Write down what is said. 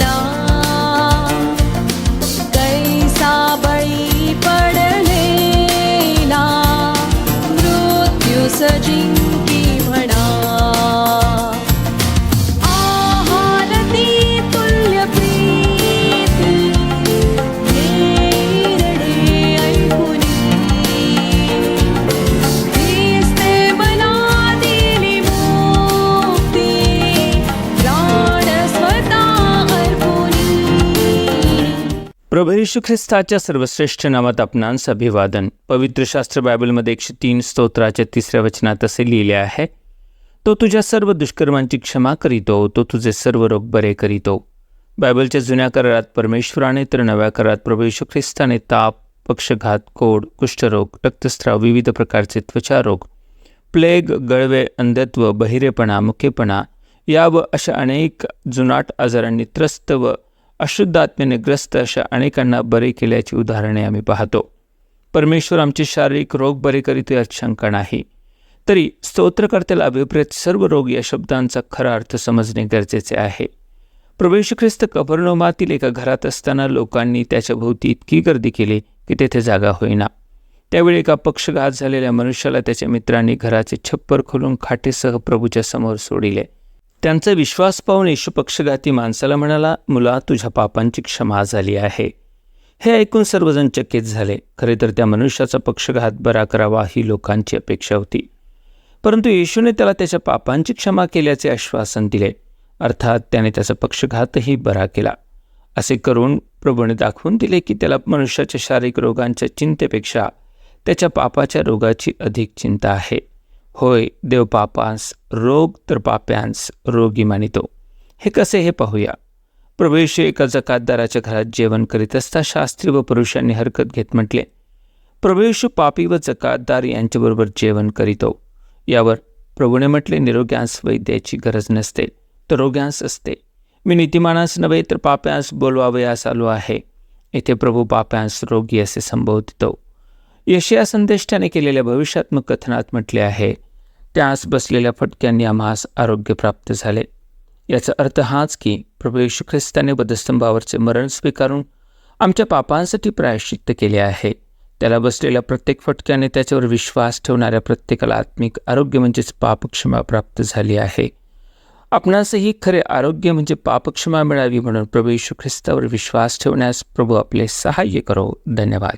ना। कैसा बळी पडलेला मृत्यू सजिंकी प्रभू येशू ख्रिस्ताच्या सर्वश्रेष्ठ नामात आपणांस अभिवादन. पवित्र शास्त्र बायबलमध्ये एकशे तीन स्तोत्राच्या तिसऱ्या वचनात असे लिहिले आहे तो तुझ्या सर्व दुष्कर्मांची क्षमा करीतो तो तुझे सर्व रोग बरे करीतो. बायबलच्या जुन्या करारात परमेश्वराने तर नव्या करारात प्रभू येशू ख्रिस्ताने ताप पक्षघात कोड कुष्ठरोग रक्तस्राव विविध प्रकारचे त्वचारोग प्लेग गळवे अंधत्व बहिरेपणा मुकेपणा या व अशा अनेक जुनाट आजारांनी त्रस्त व अशुद्ध आत्म्याने ग्रस्त अशा अनेकांना बरे केल्याची उदाहरणे आम्ही पाहतो. परमेश्वर आमचे शारीरिक रोग बरे करीतो यात शंका नाही. तरी स्तोत्रकर्त्याला अभिप्रेत सर्व रोग या शब्दांचा खरा अर्थ समजणे गरजेचे आहे. प्रवेश ख्रिस्त कबरनोमातील एका घरात असताना लोकांनी त्याच्या भोवती इतकी गर्दी केली की तेथे जागा होईना. त्यावेळी एका पक्षघात झालेल्या मनुष्याला त्याच्या मित्रांनी घराचे छप्पर खोलून खाटेसह प्रभूच्या समोर सोडिले. त्यांचा विश्वास पाहून येशू पक्षघाती माणसाला म्हणाला मुला तुझ्या पापांची क्षमा झाली आहे. हे ऐकून सर्वजण चकित झाले. खरे तर त्या मनुष्याचा पक्षघात बरा करावा ही लोकांची अपेक्षा होती. परंतु येशूने त्याला त्याच्या पापांची क्षमा केल्याचे आश्वासन दिले. अर्थात त्याने त्याचा पक्षघातही बरा केला. असे करून प्रभूने दाखवून दिले की त्याला मनुष्याच्या शारीरिक रोगांच्या चिंतेपेक्षा त्याच्या पापाच्या रोगाची अधिक चिंता आहे. होय देव पापांस रोग तर पाप्यांस रोगी मानितो. हे कसे हे पाहूया? प्रवेश एका जकातदाराच्या घरात जेवण करीत असता शास्त्री व पुरुषांनी हरकत घेत म्हटले प्रवेश पापी व जकातदार यांच्याबरोबर जेवण करीतो. यावर प्रभूने म्हटले निरोग्यांस वैद्याची गरज नसते तर रोग्यांस असते. मी नीतिमानास नव्हे तर पाप्यांस बोलवावयास आलो आहे. येथे प्रभू पाप्यांस रोगी असे संबोधितो. यशया संदेष्टाने केलेल्या भविष्यात्मक कथनात म्हटले आहे त्यास बसलेल्या फटक्यांनी आम्हास आरोग्य प्राप्त झाले. याचा अर्थ हाच की प्रभू येशू ख्रिस्ताने वधस्तंभावरचे मरण स्वीकारून आमच्या पापांसाठी प्रायश्चित्त केले आहे. त्याला बसलेल्या प्रत्येक फटक्याने त्याच्यावर विश्वास ठेवणाऱ्या प्रत्येकाला आत्मिक आरोग्य म्हणजेच पापक्षमा प्राप्त झाली आहे. आपणासही खरे आरोग्य म्हणजे पापक्षमा मिळावी म्हणून प्रभू येशू ख्रिस्तावर विश्वास ठेवण्यास प्रभू आपले सहाय्य करो. धन्यवाद.